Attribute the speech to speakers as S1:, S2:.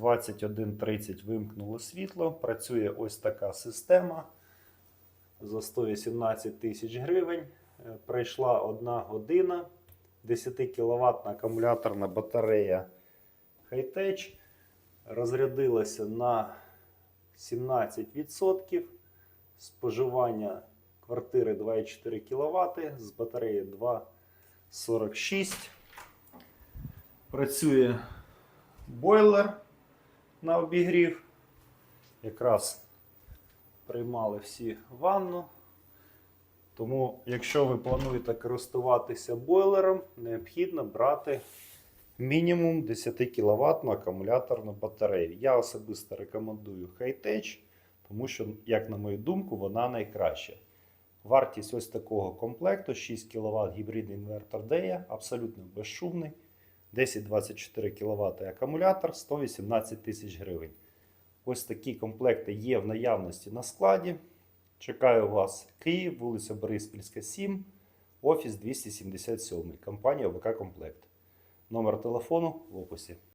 S1: 21.30 вимкнуло світло. Працює ось така система за 118 тисяч гривень. Е, Пройшла одна година. 10 кВт акумуляторна батарея Hightech розрядилася на 17%. Споживання квартири 2,4 кВт, з батареї 2,46. Працює бойлер на обігрів. Якраз приймали всі ванну. Тому, якщо ви плануєте користуватися бойлером, необхідно брати мінімум 10 кВт акумуляторну батарею. Я особисто рекомендую Hightech, тому що, як на мою думку, вона найкраща. Вартість ось такого комплекту 6 кВт гібридний інвертор DEA, абсолютно безшумний. 10-24 кВт акумулятор 118 тисяч гривень. Ось такі комплекти є в наявності на складі. Чекаю вас Київ, вулиця Бориспільська, 7, офіс 277, компанія ВК Комплект. Номер телефону в описі.